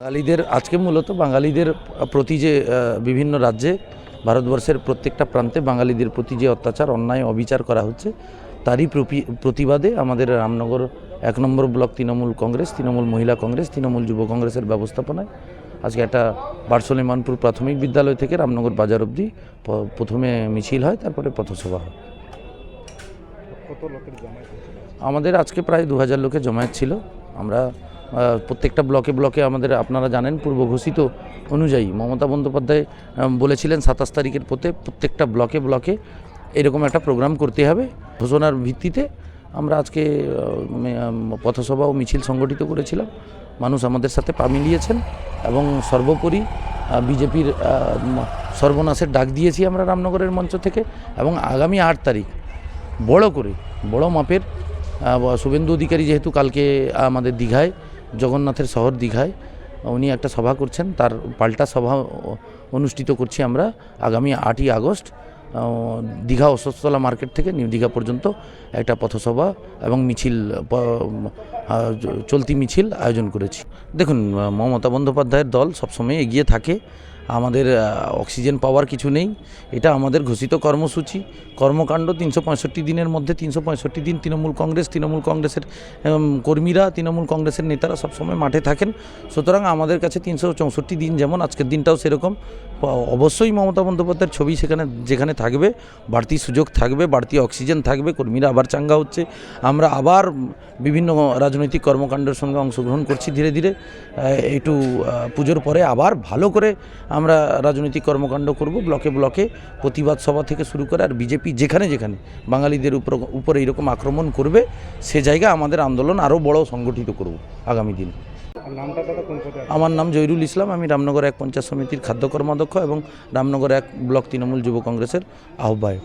বাঙালিদের আজকে মূলত বাঙালিদের প্রতি যে বিভিন্ন রাজ্যে ভারতবর্ষের প্রত্যেকটা প্রান্তে বাঙালিদের প্রতি যে অত্যাচার অন্যায় অবিচার করা হচ্ছে তারই প্রতিবাদে আমাদের রামনগর এক নম্বর ব্লক তৃণমূল কংগ্রেস তৃণমূল মহিলা কংগ্রেস তৃণমূল যুব কংগ্রেসের ব্যবস্থাপনায় আজকে একটা বারসলিমানপুর প্রাথমিক বিদ্যালয় থেকে রামনগর বাজার অবধি প্রথমে মিছিল হয় তারপরে পথসভা হয়। আমাদের আজকে প্রায় দু হাজার লোকে জমায়েত ছিল। আমরা প্রত্যেকটা ব্লকে ব্লকে আমাদের আপনারা জানেন পূর্ব ঘোষিত অনুযায়ী মমতা বন্দ্যোপাধ্যায় বলেছিলেন সাতাশ তারিখের পথে প্রত্যেকটা ব্লকে ব্লকে এরকম একটা প্রোগ্রাম করতে হবে। ঘোষণার ভিত্তিতে আমরা আজকে আহ, মে- আম, পথসভা ও মিছিল সংগঠিত করেছিলাম। মানুষ আমাদের সাথে পা মিলিয়েছেন এবং সর্বোপরি বিজেপির সর্বনাশের ডাক দিয়েছি আমরা রামনগরের মঞ্চ থেকে এবং আগামী আট তারিখ বড় করে বড় মাপের শুভেন্দু অধিকারী যেহেতু কালকে আমাদের দীঘায় জগন্নাথের শহর দীঘায়, উনি একটা সভা করছেন, তার পাল্টা সভা অনুষ্ঠিত করছি আমরা আগামী আটই আগস্ট দীঘা অশ্বস্থলা মার্কেট থেকে নিউ দীঘা পর্যন্ত একটা পথসভা এবং মিছিল চলতি মিছিল আয়োজন করেছি। দেখুন, মমতা বন্দ্যোপাধ্যায়ের দল সবসময় এগিয়ে থাকে আমাদের অক্সিজেন পাওয়ার কিছু নেই। এটা আমাদের ঘোষিত কর্মসূচি। কর্মকাণ্ড তিনশো পঁয়ষট্টি দিনের মধ্যে, তিনশো পঁয়ষট্টি দিন তৃণমূল কংগ্রেস, তৃণমূল কংগ্রেসের কর্মীরা, তৃণমূল কংগ্রেসের নেতারা সবসময় মাঠে থাকেন। সুতরাং আমাদের কাছে তিনশো চৌষট্টি দিন, যেমন আজকের দিনটাও সেরকম। অবশ্যই মমতা বন্দ্যোপাধ্যায়ের ছবি সেখানে, যেখানে থাকবে, বাড়তি সুযোগ থাকবে, বাড়তি অক্সিজেন থাকবে, কর্মীরা আবার চাঙ্গা হচ্ছে। আমরা আবার বিভিন্ন রাজনৈতিক কর্মকাণ্ডের সঙ্গে অংশগ্রহণ করছি ধীরে ধীরে। একটু পুজোর পরে আবার ভালো করে আমরা রাজনৈতিক কর্মকাণ্ড করব ব্লকে ব্লকে প্রতিবাদ সভা থেকে শুরু করে আর বিজেপি যেখানে যেখানে বাঙালিদের উপর উপরে এরকম আক্রমণ করবে সে জায়গায় আমাদের আন্দোলন আরও বড় সংগঠিত করব আগামী দিন? আমার নাম জহিরুল ইসলাম আমি রামনগর এক পঞ্চায়েত সমিতির খাদ্য কর্মাধ্যক্ষ এবং রামনগর এক ব্লক তৃণমূল যুব কংগ্রেসের আহ্বায়ক